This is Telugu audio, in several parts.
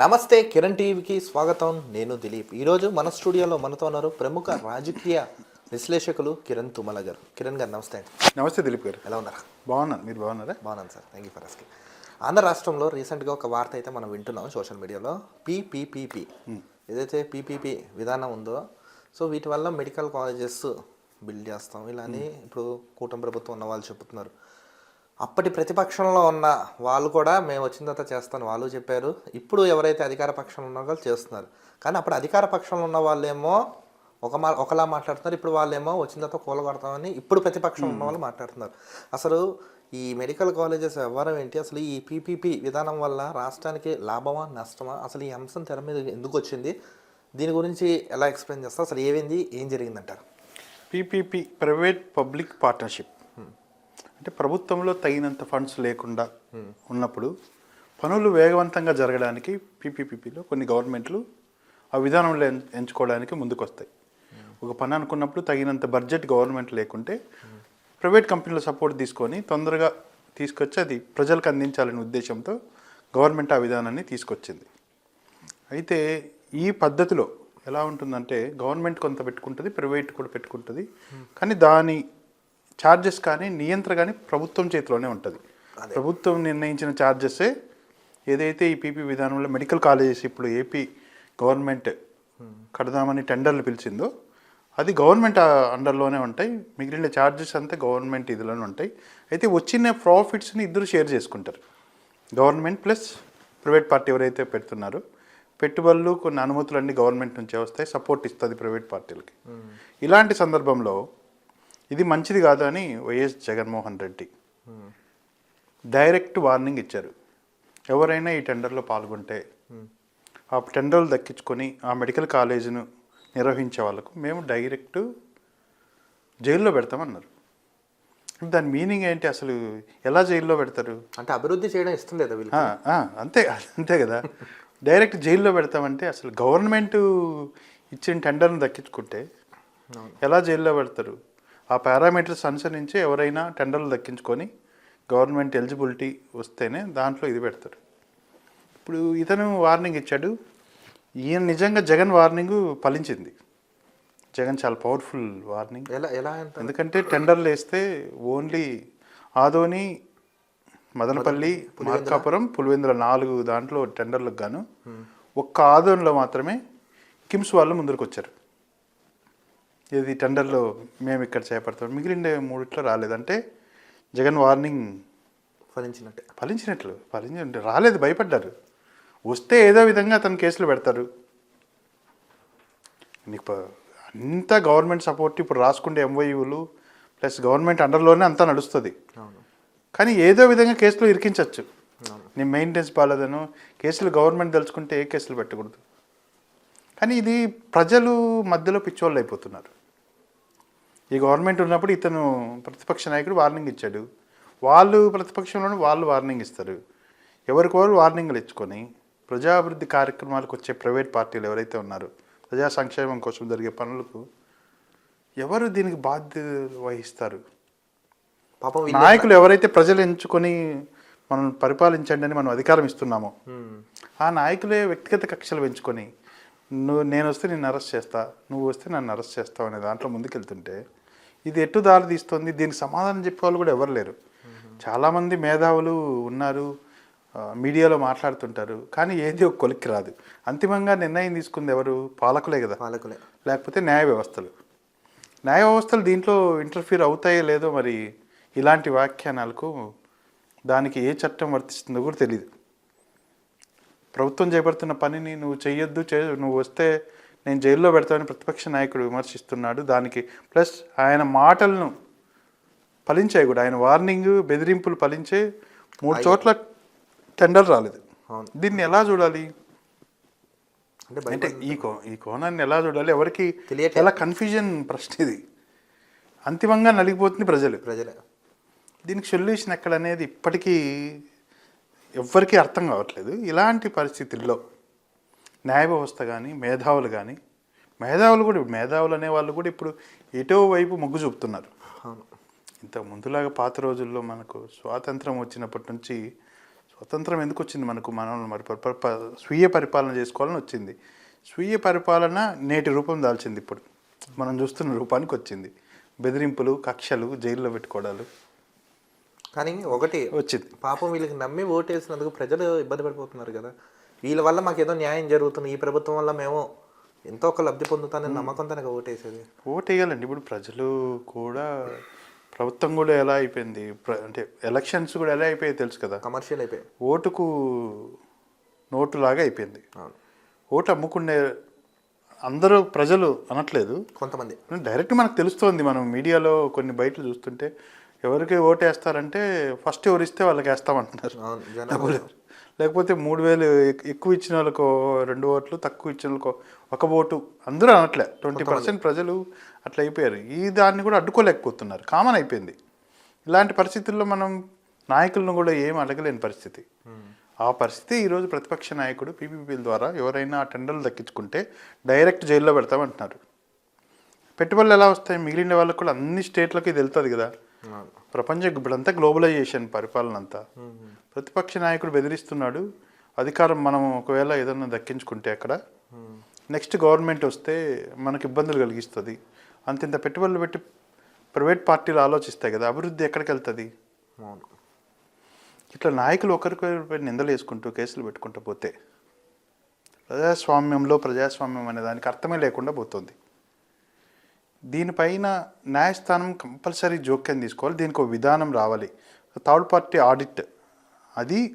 నమస్తే కిరణ్ టీవీకి స్వాగతం. నేను దిలీప్. ఈరోజు మన స్టూడియోలో మనతో ఉన్నారు ప్రముఖ రాజకీయ విశ్లేషకులు కిరణ్ తుమ్మల గారు. కిరణ్ గారు నమస్తే అండి. నమస్తే దిలీప్ గారు. ఎలా ఉన్నారు? బాగున్నాను. మీరు బాగున్నారా? బాగున్నాను sir. Thank you for asking Andhra రాష్ట్రంలో రీసెంట్గా ఒక వార్త అయితే మనం వింటున్నాం సోషల్ మీడియాలో. పీపీపీపీ. ఏదైతే పీపీపీ విధానం ఉందో సో వీటి వల్ల మెడికల్ కాలేజెస్ బిల్డ్ చేస్తాం. ఇలా అని ఇప్పుడు కూటమి ప్రభుత్వం ఉన్న వాళ్ళు చెప్తున్నారు. అప్పటి ప్రతిపక్షంలో ఉన్న వాళ్ళు కూడా మేము వచ్చిన తర్వాత చేస్తాను. వాళ్ళు చెప్పారు ఇప్పుడు ఎవరైతే అధికార పక్షంలో ఉన్నారో వాళ్ళు చేస్తున్నారు. కానీ అప్పుడు అధికార పక్షంలో ఉన్న వాళ్ళేమో ఒక మా ఒకలా మాట్లాడుతున్నారు. ఇప్పుడు వాళ్ళేమో వచ్చిన తర్వాత కూలగొడతామని ఇప్పుడు ప్రతిపక్షం ఉన్న వాళ్ళు మాట్లాడుతున్నారు. అసలు ఈ మెడికల్ కాలేజెస్ వ్యవహారం ఏంటి? అసలు ఈ పీపీపీ విధానం వల్ల రాష్ట్రానికి లాభమా నష్టమా? అసలు ఈ అంశం తెర మీద ఎందుకు వచ్చింది? దీని గురించి ఎలా ఎక్స్ప్లెయిన్ చేస్తారు? అసలు ఏమైంది? ఏం జరిగిందంటారు? PPP private public partnership. అంటే ప్రభుత్వంలో తగినంత ఫండ్స్ లేకుండా ఉన్నప్పుడు పనులు వేగవంతంగా జరగడానికి పీపీపీలో కొన్ని గవర్నమెంట్లు ఆ విధానంలో ఎంచుకోవడానికి ముందుకు వస్తాయి ఒక పని అనుకున్నప్పుడు తగినంత బడ్జెట్ గవర్నమెంట్ లేకుంటే ప్రైవేట్ కంపెనీల సపోర్ట్ తీసుకొని తొందరగా తీసుకొచ్చి అది ప్రజలకు అందించాలనే ఉద్దేశంతో గవర్నమెంట్ ఆ విధానాన్ని తీసుకొచ్చింది. అయితే ఈ పద్ధతిలో ఎలా ఉంటుందంటే గవర్నమెంట్ కొంత పెట్టుకుంటుంది ప్రైవేట్ కూడా పెట్టుకుంటుంది. కానీ దాని ఛార్జెస్ కానీ నియంత్రణ కానీ ప్రభుత్వం చేతిలోనే ఉంటుంది. ప్రభుత్వం నిర్ణయించిన ఛార్జెసే ఏదైతే ఈ పీపీ విధానంలో మెడికల్ కాలేజెస్ ఇప్పుడు ఏపీ గవర్నమెంట్ కడదామని టెండర్లు పిలిచిందో అది గవర్నమెంట్ అండర్లోనే ఉంటాయి. మిగిలిన ఛార్జెస్ అంతా గవర్నమెంట్ ఇదిలోనే ఉంటాయి. అయితే వచ్చిన ప్రాఫిట్స్ని ఇద్దరు షేర్ చేసుకుంటారు. గవర్నమెంట్ ప్లస్ ప్రైవేట్ పార్టీ ఎవరైతే పెడుతున్నారో పెట్టుబడులు కొన్ని అనుమతులు అన్ని గవర్నమెంట్ నుంచే వస్తాయి. సపోర్ట్ ఇస్తుంది ప్రైవేట్ పార్టీలకి. ఇలాంటి సందర్భంలో ఇది మంచిది కాదు అని YS Jaganmohan Reddy. Direct warning ఇచ్చారు. ఎవరైనా ఈ టెండర్లో పాల్గొంటే ఆ టెండర్లు దక్కించుకొని ఆ మెడికల్ కాలేజీను నిర్వహించే వాళ్ళకు మేము డైరెక్ట్ జైల్లో పెడతామన్నారు. దాని మీనింగ్ ఏంటి అసలు? ఎలా జైల్లో పెడతారు? అంటే అభివృద్ధి చేయడం ఇష్టం లేదా వీళ్ళు అంతే అంతే కదా. డైరెక్ట్ జైల్లో పెడతామంటే అసలు గవర్నమెంట్ ఇచ్చిన టెండర్ను దక్కించుకుంటే ఎలా జైల్లో పెడతారు? ఆ పారామీటర్స్ అనుసరించి ఎవరైనా టెండర్లు దక్కించుకొని గవర్నమెంట్ ఎలిజిబిలిటీ వస్తేనే దాంట్లో ఇది పెడతారు. ఇప్పుడు ఇతను వార్నింగ్ ఇచ్చాడు. ఈయన నిజంగా జగన్ వార్నింగ్ ఫలించింది. జగన్ చాలా పవర్ఫుల్ వార్నింగ్. ఎలా ఎలా ఎందుకంటే టెండర్లు వేస్తే ఓన్లీ ఆదోని మదనపల్లి మార్కాపురం పులివెందుల నాలుగు దాంట్లో టెండర్లకు గాను ఒక్క ఆదోనిలో మాత్రమే కిమ్స్ వాళ్ళు ముందరకు వచ్చారు ఇది టెండర్లో మేము ఇక్కడ చేపడతాం. మిగిలిన మూడిట్లో రాలేదంటే జగన్ వార్నింగ్ ఫలించినట్టే. ఫలించినట్లు. ఫలించి రాలేదు భయపడ్డారు. వస్తే ఏదో విధంగా అతను కేసులు పెడతారు. నీకు అంతా గవర్నమెంట్ సపోర్ట్ ఇప్పుడు రాసుకుంటే ఎంవైయూలు ప్లస్ గవర్నమెంట్ అండర్లోనే అంతా నడుస్తుంది. కానీ ఏదో విధంగా కేసులు ఇరికించవచ్చు అవును. నీ మెయింటెనెన్స్ బాగాలేదను కేసులు గవర్నమెంట్ తెలుసుకుంటే ఏ కేసులు పెట్టకూడదు. కానీ ఇది ప్రజలు మధ్యలో పిచ్చోళ్ళు అయిపోతున్నారు. ఈ గవర్నమెంట్ ఉన్నప్పుడు ఇతను ప్రతిపక్ష నాయకుడు వార్నింగ్ ఇచ్చాడు. వాళ్ళు ప్రతిపక్షంలోనే వాళ్ళు వార్నింగ్ ఇస్తారు. ఎవరికొవరు వార్నింగ్లు ఇచ్చుకొని ప్రజాభివృద్ధి కార్యక్రమాలకు వచ్చే ప్రైవేట్ పార్టీలు ఎవరైతే ఉన్నారో ప్రజా సంక్షేమం కోసం జరిగే పనులకు ఎవరు దీనికి బాధ్యత వహిస్తారు? పాపం నాయకులు ఎవరైతే ప్రజలు ఎంచుకొని మనం పరిపాలించండి అని మనం అధికారం ఇస్తున్నామో. ఆ నాయకులే వ్యక్తిగత కక్షలు పెంచుకొని నువ్వు నేను వస్తే నిన్ను అరెస్ట్ చేస్తా నువ్వు వస్తే నన్ను అరెస్ట్ చేస్తావు అనే దాంట్లో ముందుకెళ్తుంటే ఇది ఎటు దారి తీస్తుంది? దీనికి సమాధానం చెప్పే వాళ్ళు కూడా ఎవరు లేరు. చాలామంది మేధావులు ఉన్నారు మీడియాలో మాట్లాడుతుంటారు కానీ ఏది ఒక కొలిక్కి రాదు. అంతిమంగా నిర్ణయం తీసుకుంది ఎవరు? పాలకులే కదా. పాలకులే. లేకపోతే న్యాయ వ్యవస్థలు. న్యాయ వ్యవస్థలు దీంట్లో ఇంటర్ఫీర్ అవుతాయో లేదో మరి ఇలాంటి వ్యాఖ్యానాలకు దానికి ఏ చట్టం వర్తిస్తుందో కూడా తెలియదు ప్రభుత్వం చేపడుతున్న పనిని నువ్వు చెయ్యొద్దు చే నువ్వు వస్తే నేను జైల్లో పెడతానని ప్రతిపక్ష నాయకుడు విమర్శిస్తున్నాడు. దానికి ప్లస్ ఆయన మాటలను ఫలించాయి కూడా. ఆయన వార్నింగ్ బెదిరింపులు ఫలించే మూడు చోట్ల టెండర్ రాలేదు. దీన్ని ఎలా చూడాలి? అంటే ఈ కో ఈ కోణాన్ని ఎలా చూడాలి? ఎవరికి. చాలా కన్ఫ్యూజన్ ప్రశ్న ఇది. అంతిమంగా నలిగిపోతుంది ప్రజలు. ప్రజలే. దీనికి సొల్యూషన్ ఎక్కడ అనేది ఇప్పటికీ ఎవ్వరికీ అర్థం కావట్లేదు. ఇలాంటి పరిస్థితుల్లో న్యాయ వ్యవస్థ కానీ మేధావులు కానీ మేధావులు కూడా మేధావులు అనే వాళ్ళు కూడా ఇప్పుడు ఎటో వైపు మొగ్గు చూపుతున్నారు. ఇంత ముందులాగా పాత రోజుల్లో మనకు స్వాతంత్రం వచ్చినప్పటి నుంచి స్వతంత్రం ఎందుకు వచ్చింది మనకు? మనం మరి స్వీయ పరిపాలన చేసుకోవాలని వచ్చింది. స్వీయ పరిపాలన నేటి రూపం దాల్చింది ఇప్పుడు. మనం చూస్తున్న రూపానికి వచ్చింది. బెదిరింపులు కక్షలు జైల్లో పెట్టుకోవడాలు. కానీ ఒకటి వచ్చింది. పాపం వీళ్ళకి నమ్మి ఓటేసినందుకు ప్రజలు ఇబ్బంది పడిపోతున్నారు కదా. వీళ్ళ వల్ల మాకు ఏదో న్యాయం జరుగుతుంది. ఈ ప్రభుత్వం వల్ల మేము ఎంతో ఒక లబ్ధి పొందుతానని నమ్మకంతో నాకు ఓటేసేది. ఓట్ వేయాలండి ఇప్పుడు ప్రజలు కూడా ప్రభుత్వం కూడా ఎలా అయిపోయింది? అంటే ఎలక్షన్స్ కూడా ఎలా అయిపోయాయి తెలుసు కదా? కమర్షియల్ అయిపోయి ఓటుకు నోటులాగా అయిపోయింది. అవును. ఓటు అమ్ముకునే అందరూ ప్రజలు అనట్లేదు. కొంతమంది. డైరెక్ట్ మనకు తెలుస్తోంది. మనం మీడియాలో కొన్ని బయటలు చూస్తుంటే ఎవరికి ఓటు వేస్తారంటే ఫస్ట్ ఎవరు ఇస్తే వాళ్ళకి వేస్తామంటున్నారు లేకపోతే మూడు వేలు ఎక్- ఎక్కువ ఇచ్చిన వాళ్ళకు రెండు ఓట్లు తక్కువ ఇచ్చిన వాళ్ళకు ఒక ఓటు అందరూ అనట్లే. ట్వంటీ పర్సెంట్ ప్రజలు అట్లా అయిపోయారు. ఈ దాన్ని కూడా అడ్డుకోలేకపోతున్నారు. కామన్ అయిపోయింది. ఇలాంటి పరిస్థితుల్లో మనం నాయకులను కూడా ఏం అడగలేని పరిస్థితి. ఆ పరిస్థితి ఈరోజు ప్రతిపక్ష నాయకుడు పీపీపీల ద్వారా ఎవరైనా ఆ టెండర్లు దక్కించుకుంటే డైరెక్ట్ జైల్లో పెడతామంటున్నారు. పెట్టుబడులు ఎలా వస్తాయి? మిగిలిన వాళ్ళకు కూడా అన్ని స్టేట్లకి ఇది వెళ్తుంది కదా ప్రపంచం ఇప్పుడంతా గ్లోబలైజేషన్ పరిపాలన అంతా ప్రతిపక్ష నాయకుడు బెదిరిస్తున్నాడు అధికారం మనం ఒకవేళ ఏదన్నా దక్కించుకుంటే అక్కడ. నెక్స్ట్ గవర్నమెంట్ వస్తే మనకు ఇబ్బందులు కలిగిస్తుంది. అంతింత పెట్టుబడులు పెట్టి ప్రైవేట్ పార్టీలు ఆలోచిస్తాయి కదా అభివృద్ధి ఎక్కడికి వెళ్తుంది? ఇట్లా నాయకులు ఒకరికొకరిపై నిందలు వేసుకుంటూ కేసులు పెట్టుకుంటూ పోతే ప్రజాస్వామ్యంలో ప్రజాస్వామ్యం అనే దానికి అర్థమే లేకుండా పోతుంది. దీనిపైన న్యాయస్థానం కంపల్సరీ జోక్యం తీసుకోవాలి. దీనికి ఒక విధానం రావాలి. Third party audit. అది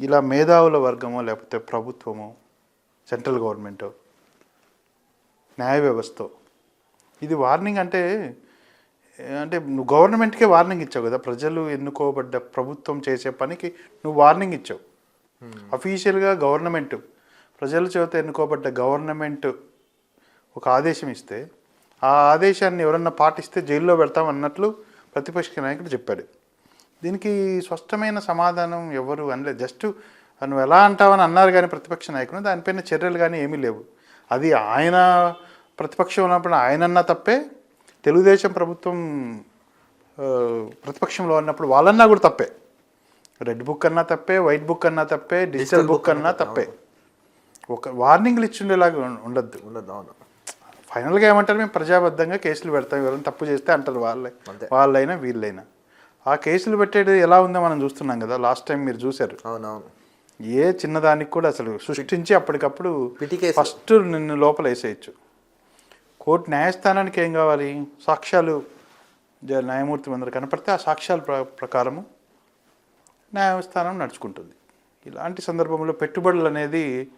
ఇలా మేధావుల వర్గమో లేకపోతే ప్రభుత్వమో సెంట్రల్ గవర్నమెంటో న్యాయ వ్యవస్థ. ఇది వార్నింగ్ అంటే అంటే నువ్వు గవర్నమెంట్కే వార్నింగ్ ఇచ్చావు కదా. ప్రజలు ఎన్నుకోబడ్డ ప్రభుత్వం చేసే పనికి నువ్వు వార్నింగ్ ఇచ్చావు. అఫీషియల్గా గవర్నమెంట్. ప్రజల చేత ఎన్నుకోబడ్డ గవర్నమెంట్ ఒక ఆదేశం ఇస్తే ఆ ఆదేశాన్ని ఎవరన్నా పాటిస్తే జైల్లో పెడతాం అన్నట్లు ప్రతిపక్ష నాయకుడు చెప్పాడు. దీనికి స్పష్టమైన సమాధానం ఎవరు అనలేదు. జస్ట్ నువ్వు ఎలా అంటావని అన్నారు కానీ ప్రతిపక్ష నాయకుడు దానిపైన చర్యలు కానీ ఏమీ లేవు. అది ఆయన ప్రతిపక్షం ఉన్నప్పుడు ఆయనన్నా తప్పే. తెలుగుదేశం ప్రభుత్వం ప్రతిపక్షంలో ఉన్నప్పుడు వాళ్ళన్నా కూడా తప్పే. రెడ్ బుక్ అన్నా తప్పే వైట్ బుక్ అన్నా తప్పే డిజిటల్ బుక్ అన్నా తప్పే. ఒక వార్నింగ్లు ఇచ్చిండేలాగా ఉండద్దు. ఉండదు అవును. ఫైనల్గా ఏమంటారు? మేము ప్రజాబద్ధంగా కేసులు పెడతాం. ఎవరైనా తప్పు చేస్తే అంటారు వాళ్ళే. వాళ్ళైనా వీళ్ళైనా. ఆ కేసులు పెట్టేది ఎలా ఉందో మనం చూస్తున్నాం కదా. లాస్ట్ టైం మీరు చూశారు. అవునవును. ఏ చిన్నదానికి కూడా అసలు సృష్టించి అప్పటికప్పుడు. ఫస్ట్ నిన్ను లోపల వేసేయచ్చు. కోర్టు న్యాయస్థానానికి ఏం కావాలి? సాక్ష్యాలు న్యాయమూర్తి ముందర కనపడితే ఆ సాక్ష్యాల ప్ర ప్రకారము న్యాయస్థానం నడుచుకుంటుంది. ఇలాంటి సందర్భంలో పెట్టుబడులు అనేది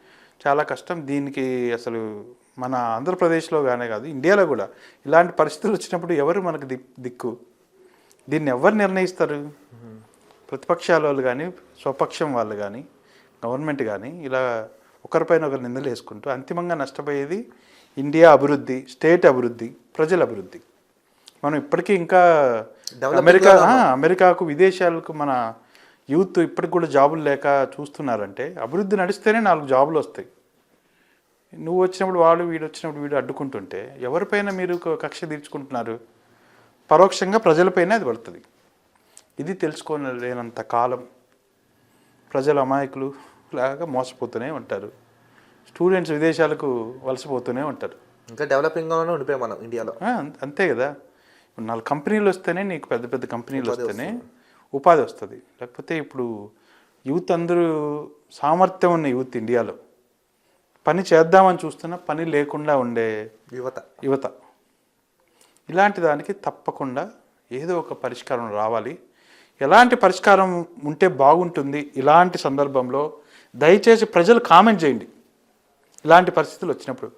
చాలా కష్టం. దీనికి అసలు మన ఆంధ్రప్రదేశ్లో గానే కాదు ఇండియాలో కూడా ఇలాంటి పరిస్థితులు వచ్చినప్పుడు ఎవరు మనకు దిక్ దిక్కు? దీన్ని ఎవరు నిర్ణయిస్తారు? ప్రతిపక్షాల వాళ్ళు కానీ స్వపక్షం వాళ్ళు కానీ గవర్నమెంట్ కానీ ఇలా ఒకరిపైన ఒకరు నిందలు వేసుకుంటూ అంతిమంగా నష్టపోయేది ఇండియా అభివృద్ధి స్టేట్ అభివృద్ధి ప్రజల అభివృద్ధి. మనం ఇప్పటికీ ఇంకా అమెరికా అమెరికాకు విదేశాలకు మన యూత్ ఇప్పటికి కూడా జాబులు లేక చూస్తున్నారంటే అభివృద్ధి నడిస్తేనే నాలుగు జాబులు వస్తాయి. నువ్వు వచ్చినప్పుడు వాడు వీడు వచ్చినప్పుడు వీడు అడ్డుకుంటుంటే ఎవరిపైన మీరు కక్ష తీర్చుకుంటున్నారు? పరోక్షంగా ప్రజలపైనే అది పడుతుంది. ఇది తెలుసుకోలేనంత కాలం ప్రజల అమాయకులు లాగా మోసపోతూనే ఉంటారు. స్టూడెంట్స్ విదేశాలకు వలసపోతూనే ఉంటారు. ఇంకా డెవలపింగ్లోనే ఉండిపోయాం మనం ఇండియాలో. అంత- అంతే కదా. ఇప్పుడు నాలుగు కంపెనీలు వస్తేనే నీకు పెద్ద పెద్ద కంపెనీలు వస్తేనే ఉపాధి వస్తుంది. లేకపోతే ఇప్పుడు యూత్ అందరూ సామర్థ్యం ఉన్న యూత్ ఇండియాలో పని చేద్దామని చూస్తున్నా పని లేకుండా ఉండే యువత. యువత. ఇలాంటి దానికి తప్పకుండా ఏదో ఒక పరిష్కారం రావాలి. ఎలాంటి పరిష్కారం ఉంటే బాగుంటుంది ఇలాంటి సందర్భంలో దయచేసి ప్రజలు కామెంట్ చేయండి. ఇలాంటి పరిస్థితులు వచ్చినప్పుడు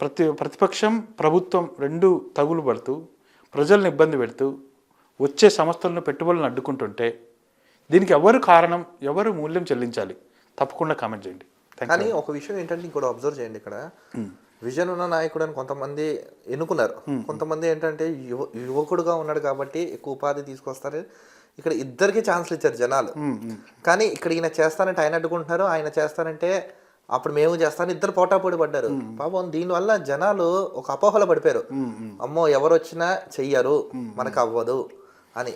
ప్రతి ప్రతిపక్షం ప్రభుత్వం రెండు తగులు పడుతూ ప్రజలను ఇబ్బంది పెడుతూ వచ్చే సంస్థలను పెట్టుబడులను అడ్డుకుంటుంటే దీనికి ఎవరు కారణం ఎవరు మూల్యం చెల్లించాలి? తప్పకుండా కామెంట్ చేయండి. కానీ ఒక విషయం ఏంటంటే ఇంకోటి అబ్జర్వ్ చేయండి ఇక్కడ. విజన్ ఉన్న నాయకుడు అని కొంతమంది ఎన్నుకున్నారు. కొంతమంది ఏంటంటే యువ యువకుడుగా ఉన్నాడు కాబట్టి ఎక్కువ ఉపాధి తీసుకొస్తారు. ఇక్కడ ఇద్దరికి ఛాన్స్లు ఇచ్చారు జనాలు. కానీ ఇక్కడ ఈయన చేస్తానంటే ఆయన అడ్డుకుంటున్నారు ఆయన చేస్తానంటే అప్పుడు మేము చేస్తాను ఇద్దరు పోటాపోటీ పడ్డారు. పాపం దీనివల్ల జనాలు ఒక అపోహలో పడిపోయారు. అమ్మో ఎవరు వచ్చినా చెయ్యరు మనకు అవ్వదు అని.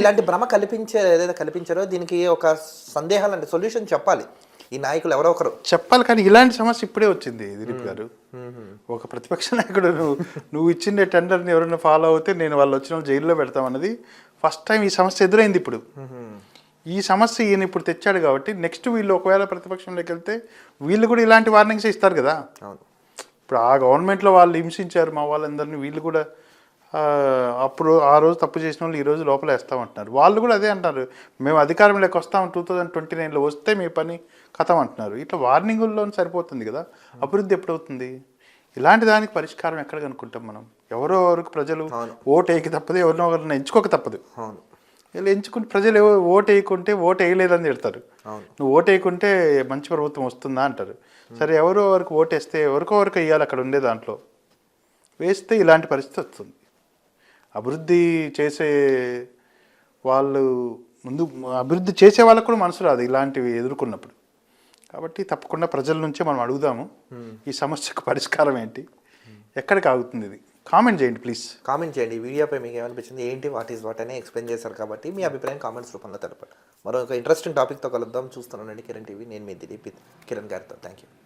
ఇలాంటి భ్రమ కల్పించే ఏదైతే కల్పించారో దీనికి ఒక సందేహాలు అంటే సొల్యూషన్ చెప్పాలి. ఈ నాయకులు ఎవరో ఒకరు. చెప్పాలి కానీ ఇలాంటి సమస్య ఇప్పుడే వచ్చింది దిలీప్ గారు. ఒక ప్రతిపక్ష నాయకుడు నువ్వు నువ్వు ఇచ్చిన టెండర్ని ఎవరైనా ఫాలో అవుతే నేను వాళ్ళు వచ్చిన వాళ్ళు జైల్లో పెడతామన్నది ఫస్ట్ టైం ఈ సమస్య ఎదురైంది ఇప్పుడు. ఈ సమస్య ఈయన ఇప్పుడు తెచ్చాడు కాబట్టి నెక్స్ట్ వీళ్ళు ఒకవేళ ప్రతిపక్షంలోకి వెళ్తే వీళ్ళు కూడా ఇలాంటి వార్నింగ్స్ ఇస్తారు కదా. ఇప్పుడు ఆ గవర్నమెంట్లో వాళ్ళు హింసించారు మా వాళ్ళందరినీ వీళ్ళు కూడా అప్పుడు ఆ రోజు తప్పు చేసిన వాళ్ళు ఈ రోజు లోపల వేస్తామంటున్నారు వాళ్ళు కూడా అదే అంటారు. మేము అధికారంలోకి వస్తాం టూ థౌజండ్ ట్వంటీ నైన్లో వస్తే మీ పని కథం అంటున్నారు ఇట్లా వార్నింగుల్లో సరిపోతుంది కదా. అభివృద్ధి ఎప్పుడవుతుంది? ఇలాంటి దానికి పరిష్కారం ఎక్కడ కనుక్కుంటాం మనం? ఎవరో వరకు ప్రజలు. ఓటు వేయక తప్పదు ఎవరినో ఒకరిని ఎంచుకోక తప్పదు. వీళ్ళు ఎంచుకుంటే ప్రజలు ఎవరు ఓటు వేయకుంటే ఓటు వేయలేదని తిడతారు. నువ్వు ఓటు వేయకుంటే మంచి ప్రభుత్వం వస్తుందా అంటారు. సరే ఎవరో వరకు ఓటు వేస్తే ఎవరికో వరకు వేయాలి అక్కడ ఉండే దాంట్లో? వేస్తే ఇలాంటి పరిస్థితి వస్తుంది. అభివృద్ధి చేసే వాళ్ళు ముందు అభివృద్ధి చేసే వాళ్ళకు కూడా మనసు రాదు ఇలాంటివి ఎదుర్కొన్నప్పుడు. కాబట్టి తప్పకుండా ప్రజల నుంచే మనం అడుగుదాము. ఈ సమస్యకు పరిష్కారం ఏంటి? ఎక్కడికి ఆగుతుంది ఇది? కామెంట్ చేయండి ప్లీజ్ కామెంట్ చేయండి. ఈ వీడియోపై మీకు ఏమనిపించింది? ఏంటి? వాట్ ఈస్ వాట్ అని ఎక్స్ప్లెయిన్ చేశారు కాబట్టి మీ అభిప్రాయం కామెంట్స్ రూపంలో తెలపండి. మరొక ఇంట్రెస్టింగ్ టాపిక్తో కలుద్దాం. చూస్తున్నానండి కిరణ్ టీవీ. నేను మీ దిలీప్ కిరణ్ గారితో. Thank you